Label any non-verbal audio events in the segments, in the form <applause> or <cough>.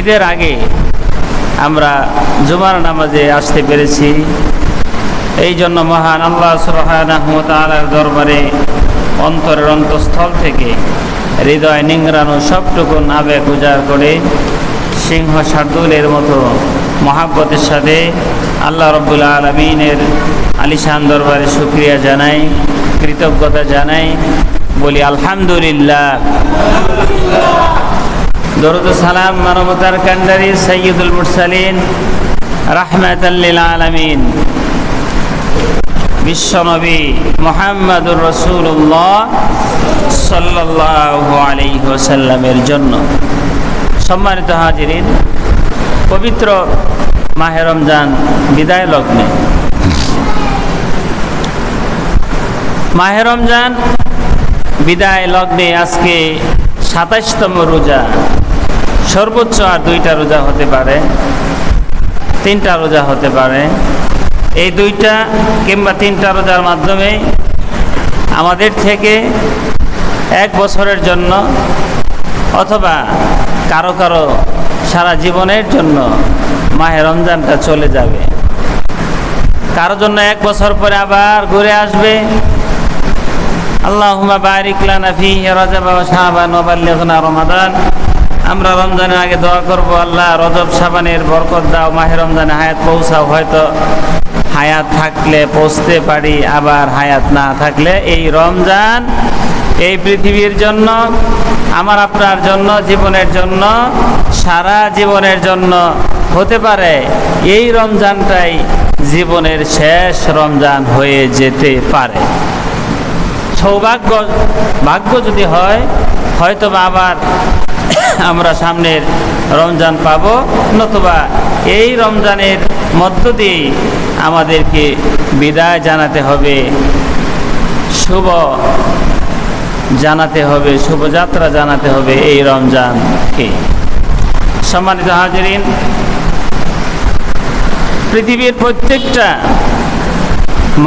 ঈদের আগে আমরা জুমার নামাজে আসতে পেরেছি। এই জন্য মহান আল্লাহ সুবাহর দরবারে অন্তরের অন্তঃস্থল থেকে হৃদয় নিংড়ানো সবটুকু আবেগ উজাড় করে সিংহ শার্দুলের মতো মহাব্বতের সাথে আল্লাহ রব্বুল আলমিনের আলিশান দরবারে শুক্রিয়া জানাই, কৃতজ্ঞতা জানাই, বলি আলহামদুলিল্লাহ। দরুদ সালাম মানবতার কান্ডারি সৈয়দুল মুরসালিন রাহমাতাল্লিল আলামিন। বিশ্বনবী মোহাম্মদুর রসুল্লাহ সাল্লাহ আলাইসাল্লামের জন্য সম্মানিত হাজিরিন, পবিত্র মাহে রমজান বিদায় লগ্নে। মাহে রমজান বিদায় লগ্নে আজকে সাতাশতম রোজা। সর্বোচ্চ আর দুইটা রোজা হতে পারে, তিনটা রোজা হতে পারে। এই দুইটা কিংবা তিনটা রোজার মাধ্যমে আমাদের থেকে এক বছরের জন্য অথবা কারও কারও সারা জীবনের জন্য মাহে রমজানটা চলে যাবে। কারও জন্য এক বছর পরে আবার ঘুরে আসবে। আল্লাহুমা বারিক লানা ওয়া শাবান ওয়া বাল্লিগনা রমাদান। আমরা রমজানের আগে দোয়া করব, আল্লাহ রজব সাবানের বরকত দাও, মাহে রমজানে হায়াত পৌঁছাও। হয়তো হায়াত থাকলে পৌঁছতে পারি, আবার হায়াত না থাকলে এই রমজান এই পৃথিবীর জন্য, আমার আপনার জন্য, জীবনের জন্য, সারা জীবনের জন্য হতে পারে। এই রমজানটাই জীবনের শেষ রমজান হয়ে যেতে পারে। সৌভাগ্য, ভাগ্য যদি হয় হয়তো আবার আমরা সামনের রমজান পাব, নতুবা এই রমজানের মধ্য দিয়ে আমাদেরকে বিদায় জানাতে হবে, শুভ জানাতে হবে শুভযাত্রা জানাতে হবে এই রমজানকে। সম্মানিত হাজরিন, পৃথিবীর প্রত্যেকটা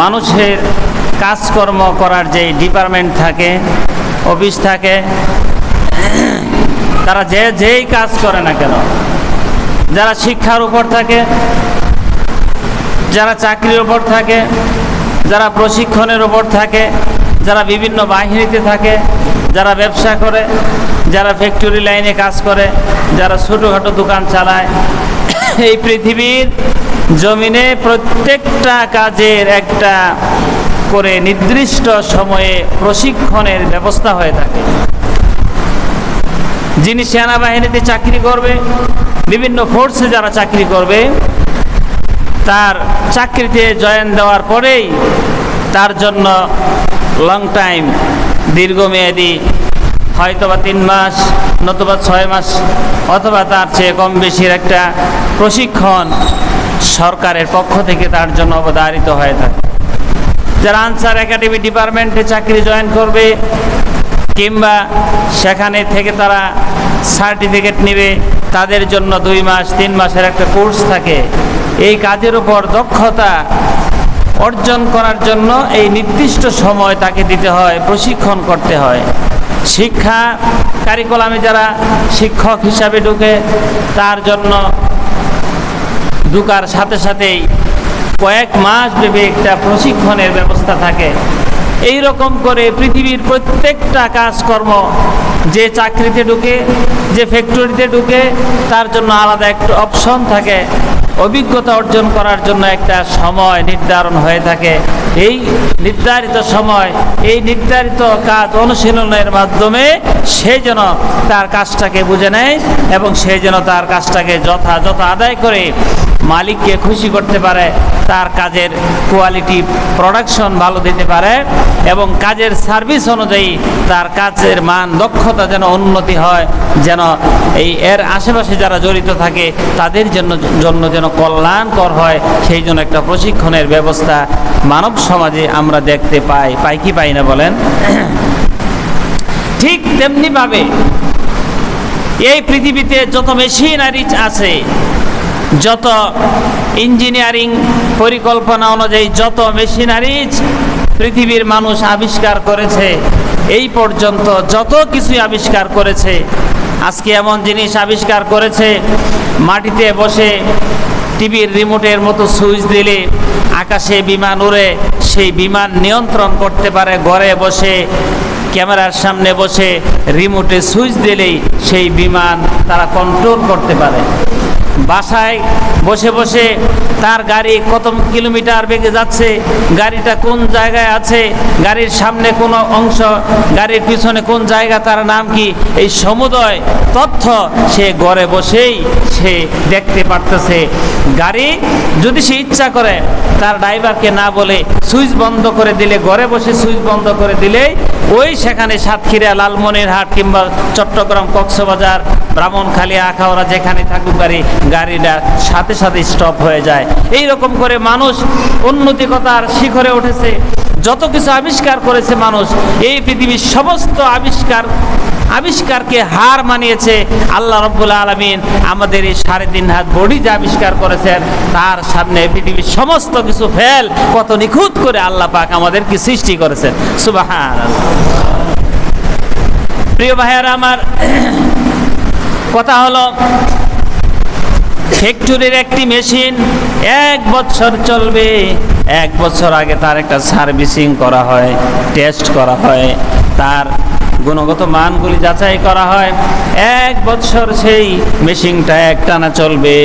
মানুষের কাজকর্ম করার যে ডিপার্টমেন্ট থাকে অফিস থাকে তারা যে যেই কাজ করে না কেন? যারা শিক্ষার উপর থাকে, যারা চাকরির উপর থাকে, যারা প্রশিক্ষণের উপর থাকে, যারা বিভিন্ন বাহিনীতে থাকে, যারা ব্যবসা করে, যারা ফ্যাক্টরি লাইনে কাজ করে, যারা ছোটোখাটো দোকান চালায়, <coughs> এই পৃথিবীর জমিনে প্রত্যেকটা কাজের একটা করে নির্দিষ্ট সময়ে প্রশিক্ষণের ব্যবস্থা হয়ে থাকে। যিনি সেনাবাহিনীতে চাকরি করবে, বিভিন্ন ফোর্সে যারা চাকরি করবে, তার চাকরিতে জয়েন দেওয়ার পরেই তার জন্য লং টাইম দীর্ঘমেয়াদী, হয়তোবা তিন মাস, নতুবা ছয় মাস, অথবা তার চেয়ে কম বেশির একটা প্রশিক্ষণ সরকারের পক্ষ থেকে তার জন্য অবধারিত হয়ে থাকে। যারা আনসার একাডেমি ডিপার্টমেন্টে চাকরি জয়েন করবে কিংবা সেখানে থেকে তারা সার্টিফিকেট নেবে, তাদের জন্য দুই মাস, তিন মাসের একটা কোর্স থাকে। এই কাজের উপর দক্ষতা অর্জন করার জন্য এই নির্দিষ্ট সময় তাকে দিতে হয়, প্রশিক্ষণ করতে হয়। শিক্ষা কারিকুলামে যারা শিক্ষক হিসাবে ঢুকে, তার জন্য ঢুকার সাথে সাথেই কয়েক মাস ভেবে একটা প্রশিক্ষণের ব্যবস্থা থাকে। এই রকম করে পৃথিবীর প্রত্যেকটা কাজকর্ম যে চাকরিতে ঢুকে, যে ফ্যাক্টরিতে ঢুকে, তার জন্য আলাদা একটা অপশন থাকে। অভিজ্ঞতা অর্জন করার জন্য একটা সময় নির্ধারণ হয়ে থাকে। এই নির্ধারিত সময়, এই নির্ধারিত কাজ অনুশীলনের মাধ্যমে সে যেন তার কাজটাকে বুঝে নেয় এবং সে যেন তার কাজটাকে যথাযথ আদায় করে। মালিককে খুশি করতে পারে, তার কাজের কোয়ালিটি প্রোডাকশন ভালো দিতে পারে এবং কাজের সার্ভিস অনুযায়ী তার কাজের মান, দক্ষতা যেন উন্নতি হয়, যেন এই এর আশেপাশে যারা জড়িত থাকে তাদের জন্য জন্য যেন কল্যাণকর হয়, সেই জন্য একটা প্রশিক্ষণের ব্যবস্থা মানব সমাজে আমরা দেখতে পাই পাই কি পাই না বলেন? ঠিক তেমনিভাবে এই পৃথিবীতে যত মেশিনারি আছে যত ইঞ্জিনিয়ারিং পরিকল্পনা অনুযায়ী যত মেশিনারিজ পৃথিবীর মানুষ আবিষ্কার করেছে, এই পর্যন্ত যত কিছুই আবিষ্কার করেছে, আজকে এমন জিনিস আবিষ্কার করেছে, মাটিতে বসে টিভির রিমোটের মতো সুইচ দিলে আকাশে বিমান উড়ে, সেই বিমান নিয়ন্ত্রণ করতে পারে ঘরে বসে, ক্যামেরার সামনে বসে, রিমোটে সুইচ দিলেই সেই বিমান তারা কন্ট্রোল করতে পারে। বাসায় বসে বসে তার গাড়ি কত কিলোমিটার বেগে যাচ্ছে, গাড়িটা কোন জায়গায় আছে, গাড়ির সামনে কোন অংশ, গাড়ির পিছনে কোন জায়গা, তার নাম কি? এই সমুদয় তথ্য সে ঘরে বসেই সে দেখতে পারতেছে। গাড়ি যদি সে ইচ্ছা করে, তার ড্রাইভারকে না বলে সুইচ বন্ধ করে দিলে, ঘরে বসে সুইচ বন্ধ করে দিলেই ওই সেখানে সাতক্ষীরা, লালমনিরহাট কিংবা চট্টগ্রাম কক্সবাজার, ব্রাহ্মণখালী আখাওড়া যেখানে থাকুক গাড়ি গাড়িটা সাথে সাথে স্টপ হয়ে যায়। এই রকম করে মানুষ উন্নতিকতার শিখরে উঠেছে। যত কিছু আবিষ্কার করেছে মানুষ, এই পৃথিবীর সমস্ত আবিষ্কার, আবিষ্কারকে হার মানিয়েছে আল্লাহ রব্বুল আলমিন। আমাদের এই সাড়ে তিন হাত বডি যে আবিষ্কার করেছেন, তার সামনে পৃথিবীর সমস্ত কিছু ফেল কত নিখুঁত করে আল্লাহ পাক আমাদেরকে সৃষ্টি করেছেন। সুবাহ প্রিয় ভাইয়ারা, আমার কথা হলো ফ্যাক্টরির একটি মেশিন এক বছর চলবে। এক বছর আগে তার একটা সার্ভিসিং করা হয়, টেস্ট করা হয়, তার গুণগত মানগুলি যাচাই করা হয়। এক বছর সেই মেশিনটা একটানা চলবে।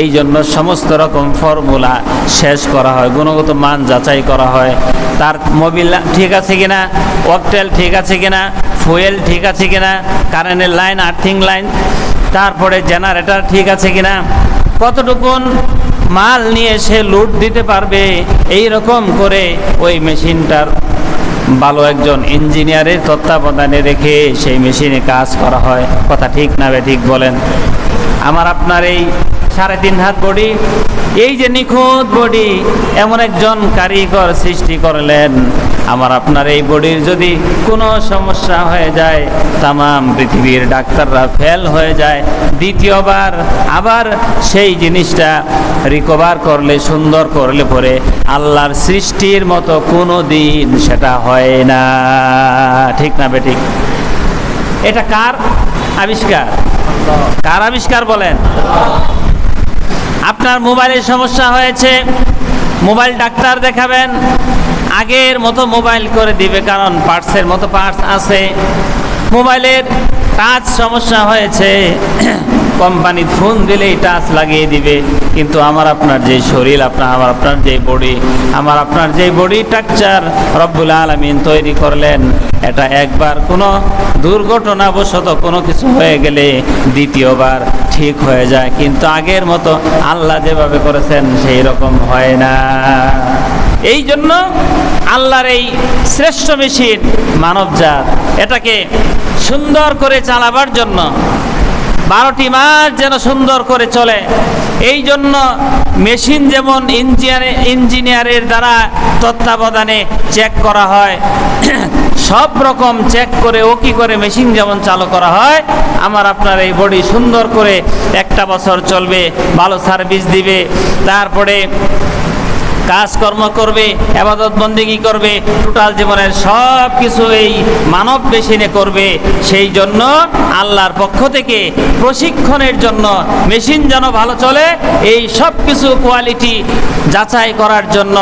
এই জন্য সমস্ত রকম ফর্মুলা শেষ করা হয়, গুণগত মান যাচাই করা হয়। তার মোবিল ঠিক আছে কিনা, অকটেল ঠিক আছে কিনা, ফুয়েল ঠিক আছে কিনা, কারেন্টের লাইন, আর্থিং লাইন তারপরে জেনারেটার ঠিক আছে কিনা? কতটুকু মাল নিয়ে সে লুট দিতে পারবে? এই রকম করে ওই মেশিনটার ভালো একজন ইঞ্জিনিয়ারের তত্ত্বাবধানে রেখে সেই মেশিনে কাজ করা হয়। কথা ঠিক না ঠিক বলেন। আমার আপনার এই সাড়ে তিন হাত বডি, এই যে নিখুঁত বডি, এমন একজন কারিগর সৃষ্টি করলেন। আমার আপনার এই বডির যদি কোনো সমস্যা হয়ে যায়, তামাম পৃথিবীর ডাক্তাররা ফেল হয়ে যায়। দ্বিতীয়বার আবার সেই জিনিসটা রিকভার করলে, সুন্দর করলে পরে আল্লাহর সৃষ্টির মতো কোনো দিন সেটা হয় না। ঠিক না বেঠিক এটা কার? আবিষ্কার। কার আবিষ্কার বলেন? আপনার মোবাইলের সমস্যা হয়েছে, মোবাইল ডাক্তার দেখাবেন, আগের মতো মোবাইল করে দিবে, কারণ পার্টসের মতো পার্টস আছে। মোবাইলের টাচ সমস্যা হয়েছে। কোম্পানি ফোন দিলেই টাচ লাগিয়ে দিবে। কিন্তু আমার আপনার যে শরীর, আপনার, আমার আপনার যে বডি আমার আপনার যে বডি স্ট্রাকচার রব্বুল আলমিন তৈরি করলেন, এটা একবার কোনো দুর্ঘটনাবশত কোনো কিছু হয়ে গেলে দ্বিতীয়বার ঠিক হয়ে যায়। কিন্তু আগের মতো আল্লাহ যেভাবে করেছেন, সেই রকম হয় না। এই জন্য আল্লাহর এই শ্রেষ্ঠ মেশিন মানবজাত, এটাকে সুন্দর করে চালাবার জন্য বারোটি মাস যেন সুন্দর করে চলে। এই জন্য মেশিন যেমন ইঞ্জিনিয়ার, ইঞ্জিনিয়ারের দ্বারা তত্ত্বাবধানে চেক করা হয়। <clears throat> সব রকম চেক করে, ও কি করে মেশিন যেমন চালু করা হয়, আমার আপনার এই বডি সুন্দর করে একটা বছর চলবে, ভালো সার্ভিস দিবে। তারপরে কাজকর্ম করবে, আবাদত বন্দিগি করবে, টোটাল জীবনের সব কিছু এই মানব মেশিনে করবে। সেই জন্য আল্লাহর পক্ষ থেকে প্রশিক্ষণের জন্য মেশিন যেন ভালো চলে, এই সব কিছু কোয়ালিটি যাচাই করার জন্য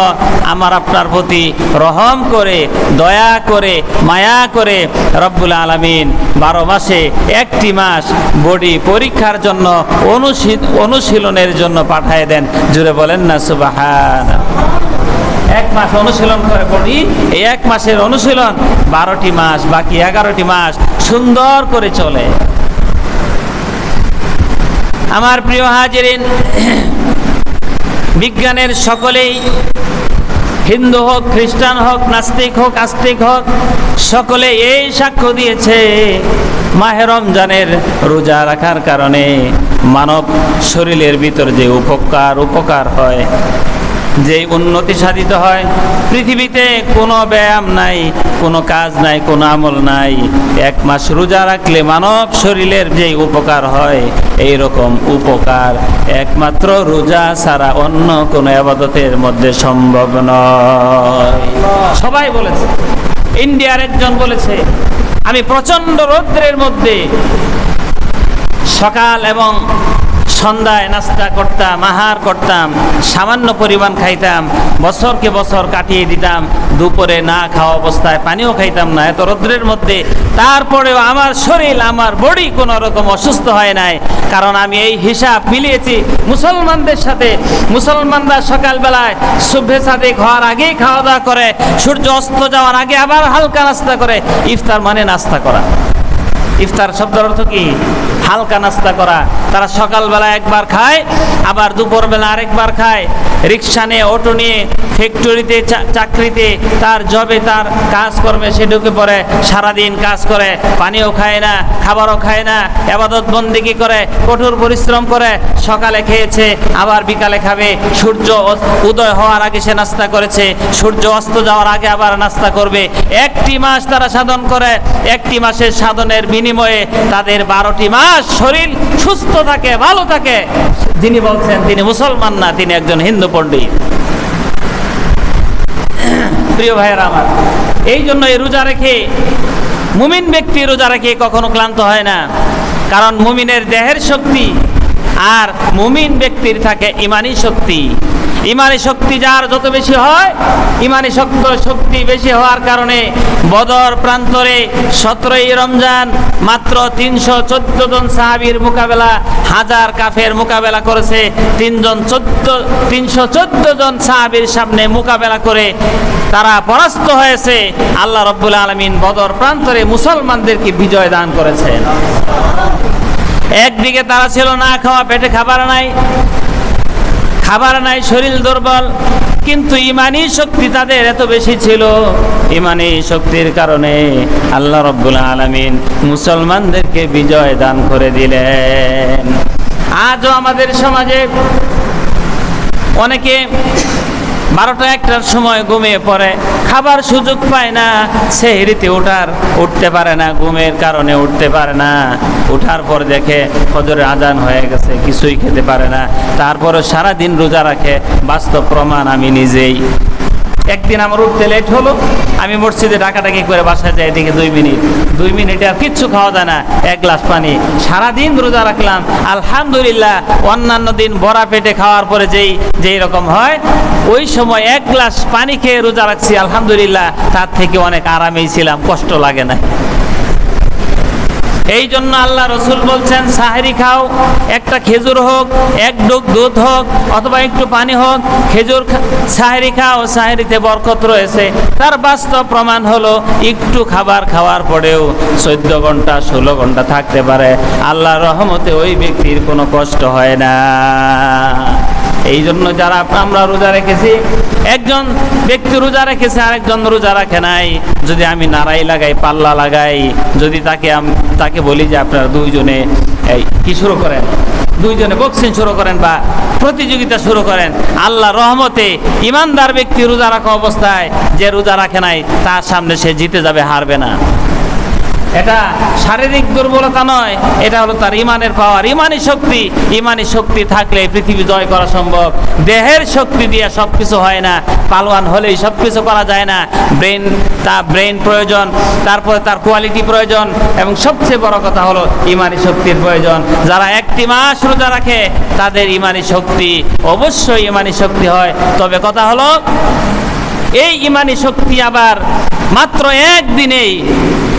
আমার আপনার প্রতি রহম করে, দয়া করে, মায়া করে রব্বুল আলমিন বারো মাসে একটি মাস বডি পরীক্ষার জন্য অনুশীল অনুশীলনের জন্য পাঠায় দেন। জুড়ে বলেন না সুবাহান এক মাস অনুশীলন করে পড়ি। এই এক মাসের অনুশীলন বারোটি মাস, বাকি এগারোটি মাস সুন্দর করে চলে। আমার প্রিয় হাজিরিন, বিজ্ঞানের সকলেই হিন্দু হোক, খ্রিস্টান হোক, নাস্তিক হোক, আস্তিক হোক, সকলে এই সাক্ষ্য দিয়েছে, মাহে রমজানের রোজা রাখার কারণে মানব শরীরের ভিতর যে উপকার উপকার হয় যে উন্নতি সাধিত হয়, পৃথিবীতে কোনো ব্যায়াম নাই, কোনো কাজ নাই, কোনো আমল নাই। এক মাস রোজা রাখলে মানব শরীরের যে উপকার হয় এই রকম উপকার একমাত্র রোজা ছাড়া অন্য কোনো আবাদতের মধ্যে সম্ভব নয়। সবাই বলেছে, ইন্ডিয়ার একজন বলেছে, আমি প্রচণ্ড রৌদ্রের মধ্যে সকাল এবং সন্ধ্যায় নাস্তা করতাম, আহার করতাম, সামান্য পরিমাণ খাইতাম, বছরকে বছর কাটিয়ে দিতাম, দুপুরে না খাওয়া অবস্থায় পানিও খাইতাম না, এত রৌদ্রের মধ্যে। তারপরেও আমার শরীর, আমার বডি কোনো রকম অসুস্থ হয় নাই, কারণ আমি এই হিসাব মিলিয়েছি মুসলমানদের সাথে। মুসলমানরা সকালবেলায় শুভে সাদিক হওয়ার আগেই খাওয়া দাওয়া করে, সূর্য অস্ত যাওয়ার আগে আবার হালকা নাস্তা করে। ইফতার মানে নাস্তা করা। ইফতার শব্দের অর্থ কি? হালকা নাস্তা করা। তারা সকালবেলা একবার খায়, আবার দুপুরবেলা আরেকবার খায়। রিক্সা নিয়ে, অটো নিয়ে, ফ্যাক্টরিতে চাকরিতে, তার জবে তার কাজকর্মে সে ঢুকে পড়ে, সারাদিন কাজ করে, পানিও খায় না, খাবারও খায় না, আবাদত বন্দিগি করে, কঠোর পরিশ্রম করে, সকালে খেয়েছে, আবার বিকালে খাবে। সূর্য উদয় হওয়ার আগে সে নাস্তা করেছে, সূর্য অস্ত যাওয়ার আগে আবার নাস্তা করবে। একটি মাস তারা সাধন করে, একটি মাসের সাধনের বিনিময়ে তাদের বারোটি মাস শরীর সুস্থ থাকে, ভালো থাকে। যিনি বলছেন, তিনি মুসলমান না, তিনি একজন হিন্দু পণ্ডিত। প্রিয় ভাইয়েরা আমার, এই জন্য এই রোজা রেখে, মুমিন ব্যক্তি রোজা রেখে কখনো ক্লান্ত হয় না। কারণ মুমিনের দেহের শক্তি আর মুমিন ব্যক্তির থাকে ইমানি শক্তি। ইমানি শক্তি যার যত বেশি হয়, ইমানি শক্ত শক্তি বেশি হওয়ার কারণে বদর প্রান্তরে সতেরোই রমজান মাত্র তিনশো চোদ্দ জন সাহাবির মোকাবেলা, হাজার কাফের মোকাবেলা করেছে। তিনজন চোদ্দ, তিনশো চোদ্দ জন সাহাবির সামনে মোকাবেলা করে তারা পরাস্ত হয়েছে। আল্লাহ রব্বুল আলমিন বদর প্রান্তরে মুসলমানদেরকে বিজয় দান করেছেন। একদিকে তারা ছিল না খাওয়া, পেটে খাবার নাই খাবার নাই, শরীর দুর্বল, কিন্তু ইমানি শক্তি তাদের এত বেশি ছিল। ইমানি শক্তির কারণে আল্লাহ রব্বুল আলমিন মুসলমানদেরকে বিজয় দান করে দিলেন। আজও আমাদের সমাজে অনেকে বারোটা একটার সময় ঘুমিয়ে পড়ে। খাবার সুযোগ পায় না, সে সেহরিতে ওঠার উঠতে পারে না, ঘুমের কারণে উঠতে পারে না। উঠার পর দেখে ফজরের আজান হয়ে গেছে, কিছুই খেতে পারে না। তারপরে সারাদিন রোজা রাখে, বাস্তব প্রমাণ আমি নিজেই। একদিন আমার উঠতে লেট হলো, আমি মসজিদে ডাকাডাকি করে বাসায় যাই এদিকে দুই মিনিট। দুই মিনিটে আর কিচ্ছু খাওয়া যায় না, এক গ্লাস পানি। সারাদিন রোজা রাখলাম, আলহামদুলিল্লাহ, অন্যান্য দিন বড়া পেটে খাওয়ার পরে যেই যেই রকম হয়, ওই সময় এক গ্লাস পানি খেয়ে রোজা রাখছি, আলহামদুলিল্লাহ, তার থেকে অনেক আরামেই ছিলাম, কষ্ট লাগে না। এই জন্য আল্লাহ রসুল বলছেন, সাহেরি খাও, একটা খেজুর হোক, এক ডুক দুধ হোক, অথবা একটু পানি হোক, খেজুর সাহেরি খাও, সাহেরিতে বরকত রয়েছে। তার বাস্তব প্রমাণ হলো, একটু খাবার খাওয়ার পরেও চোদ্দ ঘণ্টা, ষোলো ঘণ্টা থাকতে পারে। আল্লাহর রহমতে ওই ব্যক্তির কোনো কষ্ট হয় না। এই জন্য যারা আমরা রোজা রেখেছি, একজন ব্যক্তি রোজা রেখেছে, আরেকজন রোজা রাখে নাই। যদি আমি নাড়াই লাগাই, পাল্লা লাগাই, যদি তাকে তাকে বলি যে আপনারা দুইজনে এই কি শুরু করেন? দুইজনে বক্সিং শুরু করেন বা প্রতিযোগিতা শুরু করেন আল্লাহ রহমতে ইমানদার ব্যক্তি রোজা রাখা অবস্থায়, যে রোজা রাখে নাই, তার সামনে সে জিতে যাবে, হারবে না। এটা শারীরিক দুর্বলতা নয়, এটা হলো তার ইমানের পাওয়ার। ইমানি শক্তি ইমানি শক্তি থাকলে পৃথিবী জয় করা সম্ভব। দেহের শক্তি দিয়ে সব কিছু হয় না, পালোয়ান হলেই সব কিছু করা যায় না। ব্রেন তার ব্রেন প্রয়োজন, তারপরে তার কোয়ালিটি প্রয়োজন, এবং সবচেয়ে বড় কথা হলো ইমানি শক্তির প্রয়োজন। যারা একটি মাস রোজা রাখে, তাদের ইমানি শক্তি, অবশ্যই ইমানি শক্তি হয়। তবে কথা হলো, এই ইমানি শক্তি আবার মাত্র একদিনেই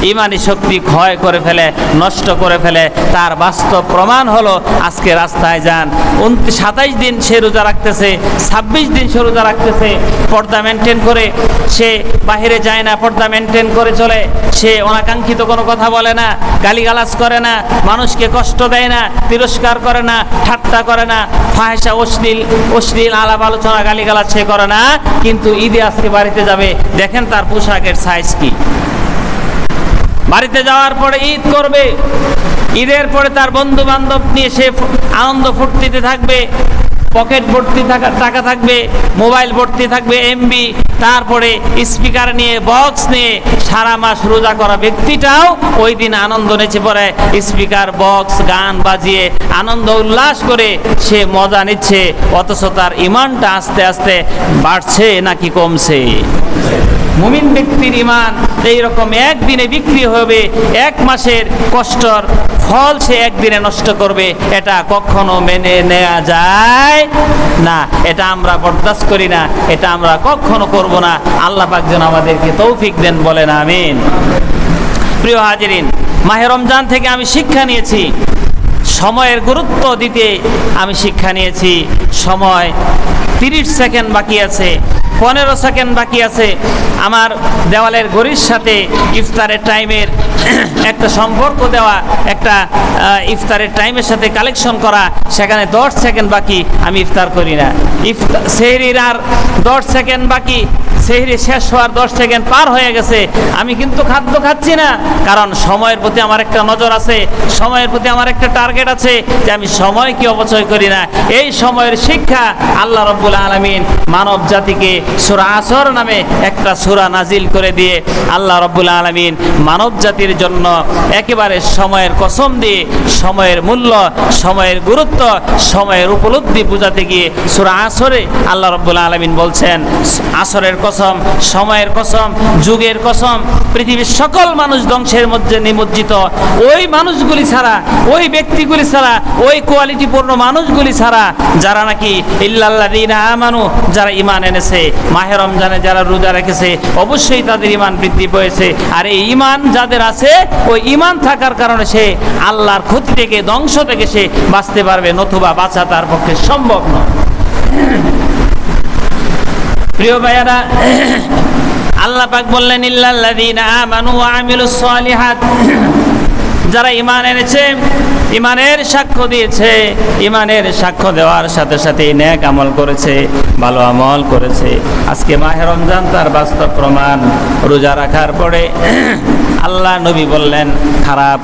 ইমানি শক্তি ক্ষয় করে ফেলে, নষ্ট করে ফেলে। তার বাস্তব প্রমাণ হলো আজকে রাস্তায় যান। উনত্রিশ, সাতাইশ দিন সে রোজা রাখতেছে, ছাব্বিশ দিন সে রোজা রাখতেছে। পর্দা মেনটেন করে, সে বাহিরে যায় না, পর্দা মেনটেন করে চলে। সে অনাকাঙ্ক্ষিত কোনো কথা বলে না, গালিগালাজ করে না, মানুষকে কষ্ট দেয় না, তিরস্কার করে না, ঠাট্টা করে না ফাহেসা অশ্লীল অশ্লীল আলাপ আলোচনা, গালিগালাজ সে করে না। কিন্তু ঈদে আজকে বাড়িতে যাবে। দেখেন তার পোশাকের সাইজ কি। বাড়িতে যাওয়ার পরে ঈদ করবে। ঈদের পরে তার বন্ধু বান্ধব নিয়ে সে আনন্দ ফুর্তিতে থাকবে, পকেট ভর্তি থাকা, টাকা থাকবে, মোবাইল ভর্তি থাকবে এমবি তারপরে স্পিকার নিয়ে, বক্স নিয়ে সারা মাস রোজা করা ব্যক্তিটাও ওই দিন আনন্দ নেচে পড়ে। স্পিকার, বক্স, গান বাজিয়ে আনন্দ উল্লাস করে সে মজা নিচ্ছে, অথচ তার ইমানটা আস্তে আস্তে বাড়ছে নাকি কমছে? মুমিন ব্যক্তির ইমান এইরকম একদিনে বিক্রি হবে, এক মাসের কষ্টর ফল সে একদিনে নষ্ট করবে, এটা কখনো মেনে নেওয়া যায় না। এটা আমরা বরদাস্ত করি না, এটা আমরা কখনো করব না। আল্লাহ পাক যেন আমাদেরকে তৌফিক দেন বলেন, আমিন। প্রিয় হাজিরিন, মাহে রমজান থেকে আমি শিক্ষা নিয়েছি। সময়ের গুরুত্ব দিতে আমি শিক্ষা নিয়েছি। সময় তিরিশ সেকেন্ড বাকি আছে। পনেরো সেকেন্ড বাকি আছে। আমার দেওয়ালের গড়ির সাথে ইফতারের টাইমের <clears throat> একটা সম্পর্ক দেওয়া, একটা ইফতারের টাইমের সাথে কালেকশন করা, সেখানে দশ সেকেন্ড বাকি, আমি ইফতার করি না। ইফতার সেহরির আর দশ সেকেন্ড বাকি সেহরি শেষ হওয়ার দশ সেকেন্ড পার হয়ে গেছে। আমি কিন্তু খাদ্য খাচ্ছি না, কারণ সময়ের প্রতি আমার একটা নজর আছে, সময়ের প্রতি আমার একটা টার্গেট আছে যে আমি সময় কি অপচয় করি না। এই সময়ের শিক্ষা আল্লাহ রব্বুল আলমিন মানব জাতিকে সুরা আসর নামে একটা সুরা নাজিল করে দিয়ে আল্লাহ রব্বুল আলমিন মানব জাতির জন্য একেবারে সময়ের কসম দিয়ে, সময়ের মূল্য, সময়ের গুরুত্ব, সময়ের উপলব্ধি বোঝাতে গিয়ে সুরা আসরে আল্লাহ রব্বুল আলমিন বলছেন, আসরের কসম সময়ের কসম, যুগের কসম, পৃথিবীর সকল মানুষ ধ্বংসের মধ্যে নিমজ্জিত। ওই মানুষগুলি ছাড়া, ওই ব্যক্তিগুলি ছাড়া, ওই কোয়ালিটিপূর্ণ মানুষগুলি ছাড়া, যারা নাকি ইল্লাল্লাদিনা আমানু, যারা ইমান এনেছে, মাহে রমজানে যারা রোজা রেখেছে, অবশ্যই তাদের ইমান বৃদ্ধি পেয়েছে। আর এই ইমান যাদের আছে, ওই ইমান থাকার কারণে সে আল্লাহর ক্ষতি থেকে, ধ্বংস থেকে সে বাঁচতে পারবে, নতুবা বাঁচা তার পক্ষে সম্ভব নয়। প্রিয় ভাইয়ারা, আল্লাহ পাক বললেন, ইল্লাল্লাযীনা আমানু ওয়া আমিলুস যারা ইমান এনেছে ইমানের সাক্ষ্য দিয়েছে ইমানের সাক্ষ্য দেওয়ার সাথে সাথে নেক আমল করেছে, ভালো আমল করেছে। আজকে মাহে রমজান, তার বাস্তব প্রমাণ রোজা রাখার পরে আল্লাহ নবী বললেন, খারাপ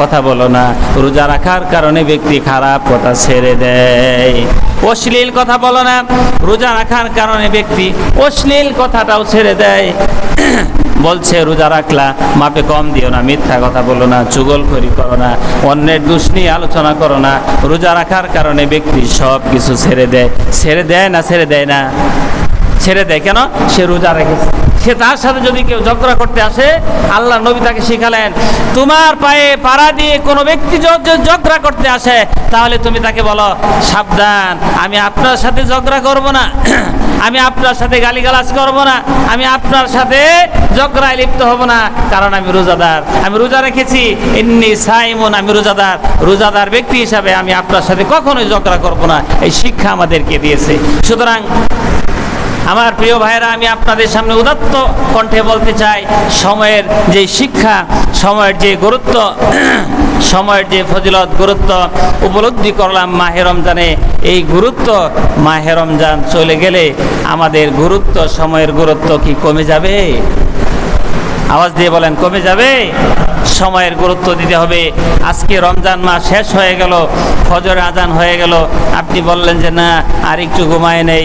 কথা বলো না। রোজা রাখার কারণে ব্যক্তি খারাপ কথা ছেড়ে দেয়। অশ্লীল কথা বলো না, রোজা রাখার কারণে ব্যক্তি অশ্লীল কথাটাও ছেড়ে দেয়। <clears throat> বলছে, রোজা রাখলা, মাপে কম দিও না, মিথ্যা কথা বলো না, চুগল করি করো না, অন্যের দুষ নিয়ে আলোচনা করো না। রোজা রাখার কারণে ব্যক্তি সব কিছু ছেড়ে দেয়। ছেড়ে দেয় না, ছেড়ে দেয় না। ছেড়ে দেয় কেন? সে রোজা রেখেছে। সে তার সাথে যদি কেউ ঝগড়া করতে আসে, আল্লাহ নবী তাকে শিখালেন, তোমার পায়ে পাড়া দিয়ে কোনো ব্যক্তি ঝগড়া করতে আসে, তাহলে তুমি তাকে বলো, সাবধান, আমি আপনার সাথে ঝগড়া করব না, <clears throat> আমি আপনার সাথে গালিগালাজ করব না, আমি আপনার সাথে ঝগড়ায় লিপ্ত হব না, কারণ আমি রোজাদার, আমি রোজা রেখেছি এমনি সাইমন, আমি রোজাদার রোজাদার ব্যক্তি হিসাবে আমি আপনার সাথে কখনোই ঝগড়া করব না, এই শিক্ষা আমাদেরকে দিয়েছে। সুতরাং আমার প্রিয় ভাইরা আমি আপনাদের সামনে উদাত্ত কণ্ঠে বলতে চাই, সময়ের যে শিক্ষা, সময়ের যে গুরুত্ব, <clears throat> সময়ের যে ফজিলত, গুরুত্ব উপলব্ধি করলাম মাহে রমজানে। এই গুরুত্ব মাহে রমজান চলে গেলে আমাদের গুরুত্ব, সময়ের গুরুত্ব কি কমে যাবে? আওয়াজ দিয়ে বলেন, কমে যাবে? সময়ের গুরুত্ব দিতে হবে। আজকে রমজান মাস শেষ হয়ে গেল, ফজর আজান হয়ে গেল। আপনি বললেন যে, না, আর একটু ঘুমায় নেই।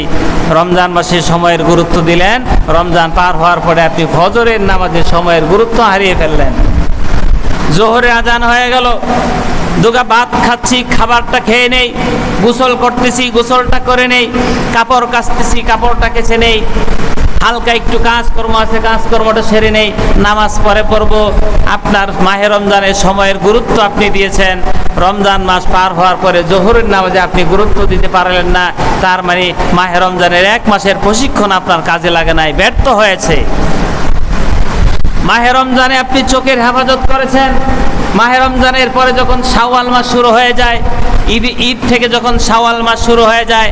রমজান মাসে সময়ের গুরুত্ব দিলেন। রমজান পার হওয়ার পরে আপনি ফজরের নামাজে সময়ের গুরুত্ব হারিয়ে ফেললেন। জোহরে আজান হয়ে গেল। দুগা ভাত খাচ্ছি, খাবারটা খেয়ে নেই। গোসল করতেছি, গোসলটা করে নেই। কাপড় কাচতেছি, কাপড়টা কেছে নেই। হালকা একটু কাজকর্ম আছে কাজকর্মটা সেরে নেই, নামাজ পরে পড়ব। আপনার মাহে রমজানের সময়ের গুরুত্ব আপনি দিয়েছেন। রমজান মাস পার হওয়ার পরে জোহরের নামাজে আপনি গুরুত্ব দিতে পারলেন না। তার মানে মাহে রমজানের এক মাসের প্রশিক্ষণ আপনার কাজে লাগে নাই, ব্যর্থ হয়েছে। মাহে রমজানে আপনি চোখের হেফাজত করেছেন। মাহে রমজানের পরে যখন শাওয়াল মাস শুরু হয়ে যায় ঈদ ঈদ থেকে যখন শাওয়াল মাস শুরু হয়ে যায়,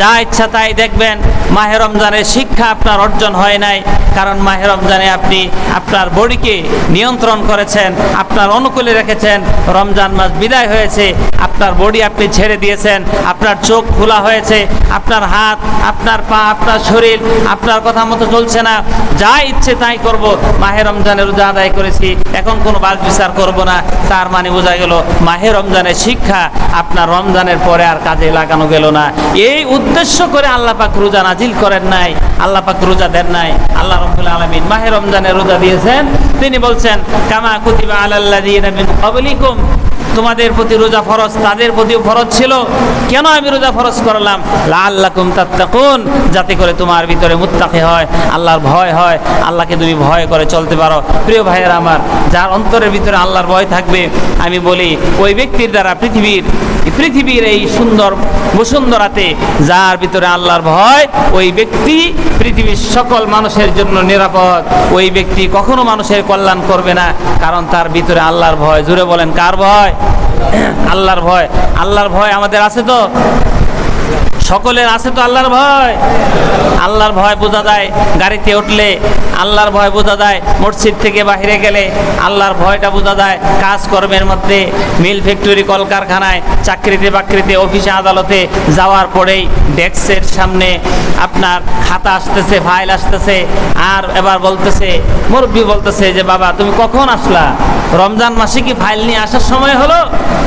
যা ইচ্ছা তাই দেখবেন, মাহে রমজানের শিক্ষা আপনার অর্জন হয় নাই। কারণ মাহে রমজানে আপনি আপনার বডিকে নিয়ন্ত্রণ করেছেন, আপনার অনুকূলে রেখেছেন, রমজান মাস বিদায় হয়েছে, আপনার বডি আপনি ছেড়ে দিয়েছেন, আপনার চোখ খোলা হয়েছে, আপনার হাত, আপনার পা, আপনার শরীর, আপনার কথা মতো চলছে না, যা ইচ্ছে তাই করব, মাহে রমজানের রোজা আদায় করেছি, এখন কোনো বাস বিচার করব না, তার মানে বোঝা গেল, মাহে রমজানের শিক্ষা আপনার রমজানের পরে আর কাজে লাগানো গেল না। এই উদ্দেশ্য করে আল্লাহ পাক রোজা নাজিল করেন নাই, আল্লাহ পাক রোজা দেন নাই, আল্লাহ রব্বুল আলমিন মাহে রমজানের রোজা দিয়েছেন। তিনি বলছেন, কামা কুতিবা আলাল্লাযীনা মিন তোমাদের প্রতি রোজা ফরজ, তাদের প্রতিও ফরজ ছিল। কেন আমি রোজা ফরজ করলাম? লাল্লাকুম তাত্তাকুন, যাতে করে তোমার ভিতরে মুত্তাকি হয়, আল্লাহর ভয় হয়, আল্লাহকে তুমি ভয় করে চলতে পারো। প্রিয় ভাইয়েরা আমার, যার অন্তরের ভিতরে আল্লাহর ভয় থাকবে, আমি বলি, ওই ব্যক্তির দ্বারা পৃথিবীর পৃথিবীর এই সুন্দর বসুন্ধরাতে যার ভিতরে আল্লাহর ভয়, ওই ব্যক্তি পৃথিবীর সকল মানুষের জন্য নিরাপদ। ওই ব্যক্তি কখনো মানুষের কল্যাণ করবে না, কারণ তার ভিতরে আল্লাহর ভয়। জুড়ে বলেন, কার ভয়? <clears throat> আল্লাহর ভয়। আল্লাহর ভয় আমাদের আছে তো? সকলের আছে তো আল্লাহর ভয়। আল্লাহর ভয় বোঝা যায় গাড়িতে উঠলে, আল্লাহর ভয় বোঝা যায় মসজিদ থেকে বাইরে গেলে, আল্লাহর ভয়টা বোঝা যায় কাজকর্মের মধ্যে, মিল ফ্যাক্টরি, কলকারখানায়, চাকরিতে বাকরিতে, অফিসে, আদালতে যাওয়ার পরেই ডেস্কের সামনে আপনার খাতা আসতেছে, ফাইল আসতেছে, আর এবার বলতেছে, মুরব্বী বলতেছে যে, বাবা, তুমি কখন আসলা? রমজান মাসে কি ফাইল নিয়ে আসার সময় হলো?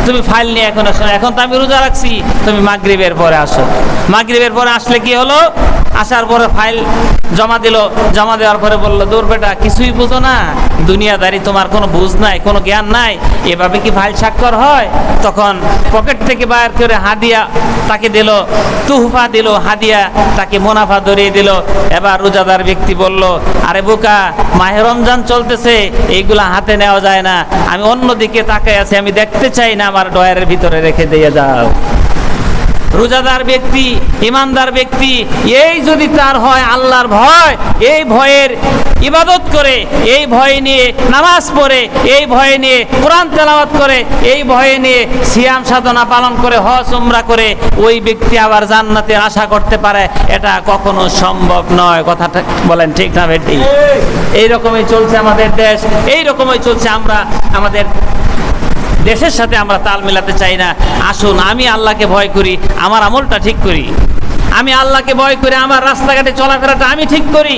তুমি ফাইল নিয়ে এখন আসো। এখন তো আমি রোজা রাখছি। তুমি মাগরিবের পরে আসো। মাগরিবের পরে আসলে কি হলো? আসার পরে ফাইল জমা দিল। জমা দেওয়ার পরে বলল, দূর বেটা, কিছুই বুঝো না। দুনিয়াদারি তোমার কোনো বুঝ নাই, কোনো জ্ঞান নাই। এভাবে কি ফাইল স্বাক্ষর হয়? তখন পকেট থেকে বাইর করে হাদিয়া তাকে দিল, তুহফা দিল, হাদিয়া তাকে মুনাফা ধরিয়ে দিল। এবার রোজাদার ব্যক্তি বলল, আরে বোকা, মাহে রমজান চলতেছে, এইগুলা হাতে নেওয়া যায় না। আমি অন্যদিকে তাকাই আছি, আমি দেখতে চাই না, আমার ডয়ারের ভিতরে রেখে দিয়ে যাও। রোজাদার ব্যক্তি ইমানদার ব্যক্তি এই যদি তার হয় আল্লাহর ভয় এই ভয়ের ইবাদত করে এই ভয় নিয়ে নামাজ পড়ে এই ভয় নিয়ে কোরআন তেলাওয়াত করে এই ভয়ে নিয়ে সিয়াম সাধনা পালন করে হজ উমরা করে ওই ব্যক্তি আবার জান্নাতের আশা করতে পারে এটা কখনো সম্ভব নয়। কথাটা বলেন ঠিক না বেটি? এই রকমই চলছে আমাদের দেশ এই রকমই চলছে আমরা আমাদের দেশের সাথে আমরা তাল মেলাতে চাই না আসুন আমি আল্লাহকে ভয় করি আমার আমলটা ঠিক করি আমি আল্লাহকে ভয় করি আমার রাস্তাঘাটে চলাফেরাটা আমি ঠিক করি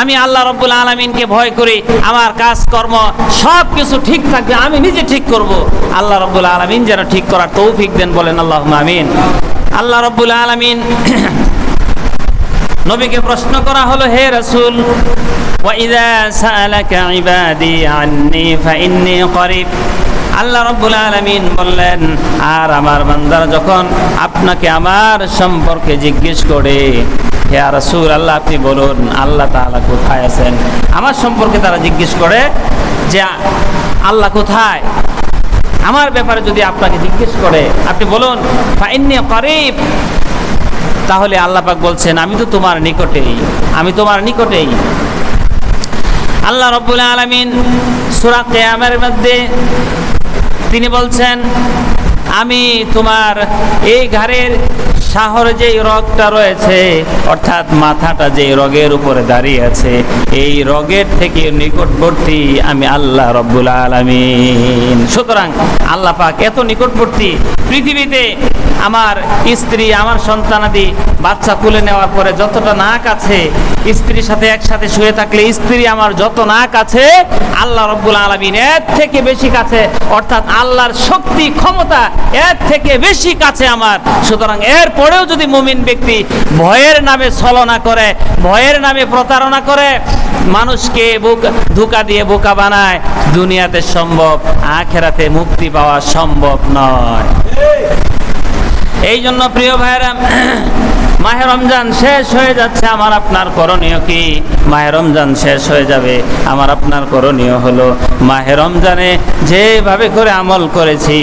আমি আল্লাহ রব্বুল আলমিনকে ভয় করি আমার কাজকর্ম সব কিছু ঠিক থাকবে আমি নিজে ঠিক করব আল্লাহ রব্বুল আলমিন যেন ঠিক করার তৌফিক দেন বলেন আল্লাহ আমিন আল্লাহ রব্বুল আলমিন <clears throat> নবীকে প্রশ্ন করা হলো হে রসুল وإذا سألك عبادي عني فإني قريب আল্লাহ রব্বুল আলমিন বললেন, আর আমার বান্দারা যখন আপনাকে আমার সম্পর্কে জিজ্ঞেস করে, হে রসুল, আল্লাহ আপনি বলুন, আল্লাহ তাআলা কোথায় আছেন? আমার সম্পর্কে তারা জিজ্ঞেস করে যে, আল্লাহ কোথায়? আমার ব্যাপারে যদি আপনাকে জিজ্ঞেস করে, আপনি বলুন ফাইন্নি করিব। তাহলে আল্লাহ পাক বলছেন, আমি তো তোমার নিকটেই, আমি তোমার নিকটেই। আল্লাহ রব্বুল আলমিন সুরা কেয়ামের মধ্যে তিনি বলছেন, আমি তোমার এই ঘাড়ের শাহর যে রগটা রয়েছে, অর্থাৎ মাথাটা যে রগের উপরে দাঁড়িয়ে আছে, এই রগের থেকে নিকটবর্তী আমি আল্লাহ রব্বুল আলমিন। সুতরাং আল্লাহ পাক এত নিকটবর্তী পৃথিবীতে আমার স্ত্রী, আমার সন্তানাদি বাচ্চা তুলে নেওয়ার পরে যতটা নাক আছে, স্ত্রীর সাথে একসাথে শুয়ে থাকলে স্ত্রী আমার যত নাক আছে, আল্লাহ রব্বুল আলমিন এর থেকে বেশি কাছে, অর্থাৎ আল্লাহর শক্তি, ক্ষমতা এর থেকে বেশি কাছে আমার। সুতরাং এর পরেও যদি মুমিন ব্যক্তি ভয়ের নামে ছলনা করে, ভয়ের নামে প্রতারণা করে, মানুষকে ধোকা দিয়ে বোকা বানায়, দুনিয়াতে সম্ভব, আখেরাতে মুক্তি পাওয়া সম্ভব নয়। এই জন্য প্রিয় ভাইরা মাহে রমজান শেষ হয়ে যাচ্ছে, আমার আপনার করণীয় কি? মাহে রমজান শেষ হয়ে যাবে, আমার আপনার করণীয় হলো মাহে রমজানে যেভাবে করে আমল করেছি,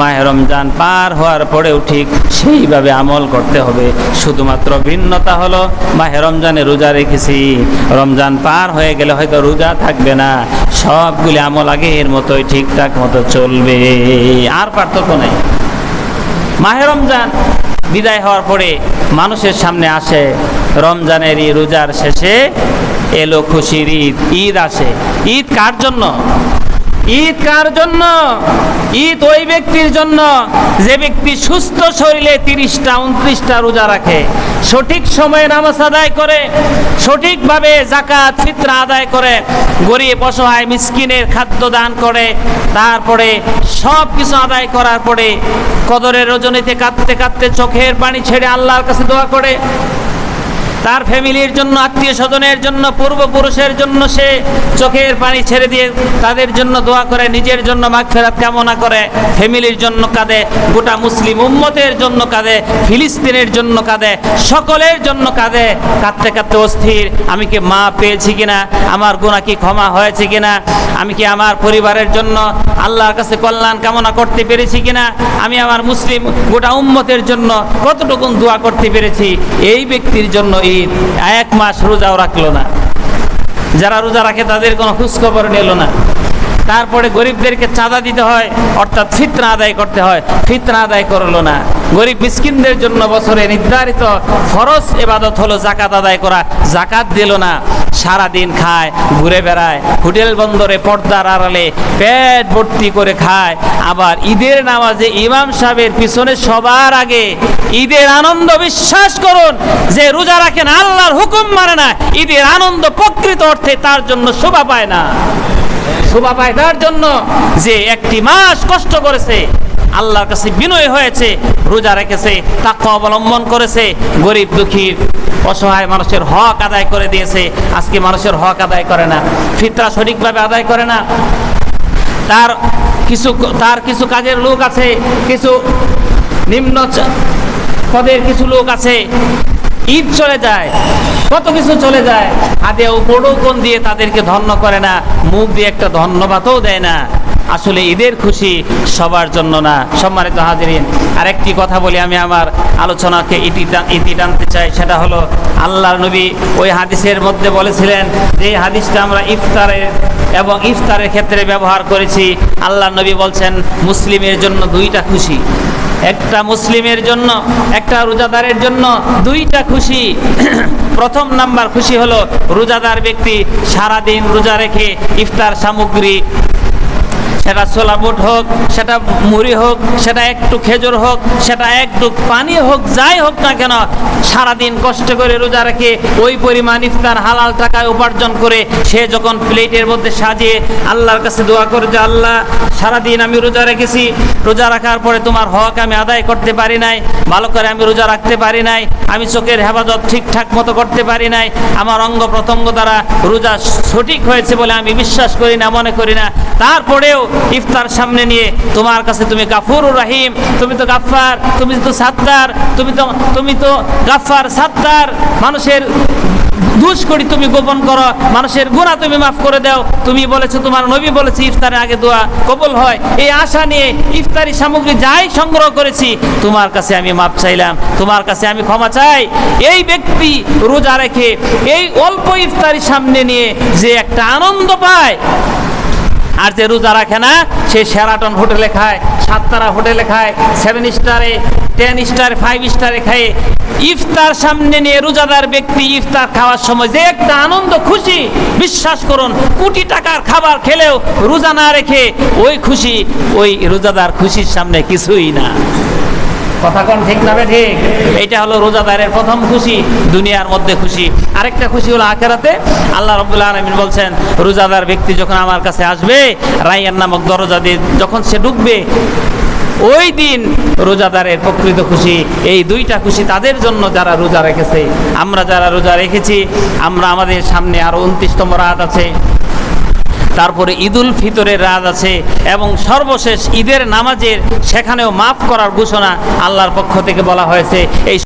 মাহে রমজান পার হওয়ার পরেও ঠিক সেইভাবে আমল করতে হবে। শুধুমাত্র ভিন্নতা হলো মাহে রমজানে রোজা রেখেছি, রমজান পার হয়ে গেলে হয়তো রোজা থাকবে না, সবগুলি আমল আগে এর মতোই ঠিকঠাক মতো চলবে, আর পার্থক্য নেই। মাহে রমজান বিদায় হওয়ার পরে মানুষের সামনে আসে, রমজানের এই রোজার শেষে এলো খুশির ঈদ ঈদ আসে। ঈদ কার জন্য? ঈদ কার জন্য? ঈদ ওই ব্যক্তির জন্য যে ব্যক্তি সুস্থ শরীরে তিরিশটা, উনত্রিশটা রোজা রাখে। সঠিক সময়ে নামাজ আদায় করে, সঠিকভাবে জাকাত ফিতরা আদায় করে, গরিব, অসহায়, মিসকিনের খাদ্য দান করে, তারপরে সব কিছু আদায় করার পরে কদরের রজনীতে কাঁদতে কাঁদতে চোখের পানি ছেড়ে আল্লাহর কাছে দোয়া করে। তার ফ্যামিলির জন্য, আত্মীয় স্বজনের জন্য, পূর্বপুরুষের জন্য সে চোখের পানি ছেড়ে দিয়ে তাদের জন্য দোয়া করে, নিজের জন্য মাগফেরাত কামনা করে, ফ্যামিলির জন্য কাঁদে, গোটা মুসলিম উম্মতের জন্য কাঁদে, ফিলিস্তিনের জন্য কাঁদে, সকলের জন্য কাঁদে। কাঁদতে কাঁদতে অস্থির, আমি কি মা পেয়েছি কিনা? আমার গুণা কি ক্ষমা হয়েছে কিনা? আমি কি আমার পরিবারের জন্য আল্লাহর কাছে কল্যাণ কামনা করতে পেরেছি কিনা? আমি আমার মুসলিম গোটা উম্মতের জন্য কতটুকুন দোয়া করতে পেরেছি? এই ব্যক্তির জন্য ঈদ এক মাস রোজাও রাখল না। যারা রোজা রাখে তাদের কোনো খোঁজখবর নিল না। তারপরে গরিবদেরকে চাঁদা দিতে হয়, অর্থাৎ ফিতনা আদায় করতে হয়। ফিতনা আদায় করল না। গরিব মিসকিনদের জন্য বছরে নির্ধারিত ফরজ এবাদত হলো জাকাত আদায় করা। জাকাত দিল না। সারা দিন খায়, ঘুরে বেড়ায়, হোটেল বন্দরে পর্দার আড়ালে পেট ভর্তি করে খায়। আবার ঈদের নামাজে ইমাম সাহেবের পিছনে সবার আগে ঈদের আনন্দ বিশ্বাস করুন যে রোজা রাখেন, আল্লাহর হুকুম মানে না। ঈদের আনন্দ প্রকৃত অর্থে তার জন্য শোভা পায় না। শোভা পায় তার জন্য যে একটি মাস কষ্ট করেছে, আল্লাহর কাছে বিনয় হয়েছে, রোজা রেখেছে তাকে অবলম্বন করেছে, গরিব দুঃখীর অসহায় মানুষের হক আদায় করে দিয়েছে, আজকে মানুষের হক আদায় করে না, ফিতরা সঠিকভাবে আদায় করে না। তার কিছু তার কিছু কাজের লোক আছে, কিছু নিম্ন পদের কিছু লোক আছে ঈদ চলে যায়, কত কিছু চলে যায়। হাতে উপডৌকন দিয়ে তাদেরকে ধন্য করে না, মুখ দিয়ে একটা ধন্যবাদও দেয় না। আসলে ঈদের খুশি সবার জন্য না। সম্মানিত হাজিরিন, আরেকটি কথা বলি আমি আমার আলোচনাকে ইতি ইতি টানতে চাই, সেটা হলো আল্লাহ নবী ওই হাদিসের মধ্যে বলেছিলেন যে হাদিসটা আমরা ইফতারের এবং ইফতারের ক্ষেত্রে ব্যবহার করেছি। আল্লাহ নবী বলছেন, মুসলিমের জন্য দুইটা খুশি। একটা মুসলিমের জন্য, একটা রোজাদারের জন্য দুইটা খুশি। প্রথম নাম্বার খুশি হলো রোজাদার ব্যক্তি সারাদিন রোজা রেখে ইফতার সামগ্রী সেটা ছোলা বুট হোক, সেটা মুড়ি হোক, সেটা একটু খেজুর হোক, সেটা একটু পানি হোক, যাই হোক না কেন, সারাদিন কষ্ট করে রোজা রেখে ওই পরিমাণ ইফতার হালাল টাকায় উপার্জন করে সে যখন প্লেটের মধ্যে সাজিয়ে আল্লাহর কাছে দোয়া করে যে, আল্লাহ, সারাদিন আমি রোজা রেখেছি, রোজা রাখার পরে তোমার হক আমি আদায় করতে পারি নাই, ভালো করে আমি রোজা রাখতে পারি নাই, আমি চোখের হেফাজত ঠিকঠাক মতো করতে পারি নাই, আমার অঙ্গ প্রত্যঙ্গ দ্বারা রোজা সঠিক হয়েছে বলে আমি বিশ্বাস করি না, মনে করি না। তারপরেও ইফতার সামনে নিয়ে, তোমার কাছে তুমি গাফুর রাহিম, তুমি তো গাফার তুমি তো সাত্তার তুমি তো তুমি তো গাফার সাত্তার মানুষের দুষ করি তুমি গোপন করো, মানুষের গুণা তুমি মাফ করে দাও। তুমি বলেছ, তোমার নবী বলেছে ইফতারের আগে দোয়া কবুল হয়। এই আশা নিয়ে ইফতারি সামগ্রী যাই সংগ্রহ করেছি, তোমার কাছে আমি মাপ চাইলাম, তোমার কাছে আমি ক্ষমা চাই। এই ব্যক্তি রোজা রেখে, এই অল্প ইফতারি সামনে নিয়ে যে একটা আনন্দ পায় আর যে রোজা রাখে না, সে সেরাটন হোটেলে খায়, সাততারা হোটেলে খায় সেভেন স্টারে টেন স্টার ফাইভ স্টারে খায়। ইফতার সামনে নিয়ে রোজাদার ব্যক্তি ইফতার খাওয়ার সময় যে একটা আনন্দ, খুশি, বিশ্বাস করুন, কোটি টাকার খাবার খেলেও রোজা না রেখে ওই খুশি, ওই রোজাদার খুশির সামনে কিছুই না। কথা কোন ঠিক না ঠিক? এইটা হলো রোজাদারের প্রথম খুশি, দুনিয়ার মধ্যে খুশি। আরেকটা খুশি হলো আখেরাতে। আল্লাহ রব্বুল আলমিন বলছেন, রোজাদার ব্যক্তি যখন আমার কাছে আসবে, রাইয়ান নামক দরজা দিয়ে যখন সে ঢুকবে, ওই দিন রোজাদারের প্রকৃত খুশি। এই দুইটা খুশি তাদের জন্য যারা রোজা রেখেছে। আমরা যারা রোজা রেখেছি, আমরা আমাদের সামনে আরও উনত্রিশতম রাত আছে। তারপরে ঈদুল ফিতরের রাত আছে এবং সর্বশেষ ঈদের নামাজের সেখানেও মাফ করার ঘোষণা আল্লাহর পক্ষ থেকে বলা হয়েছে। এই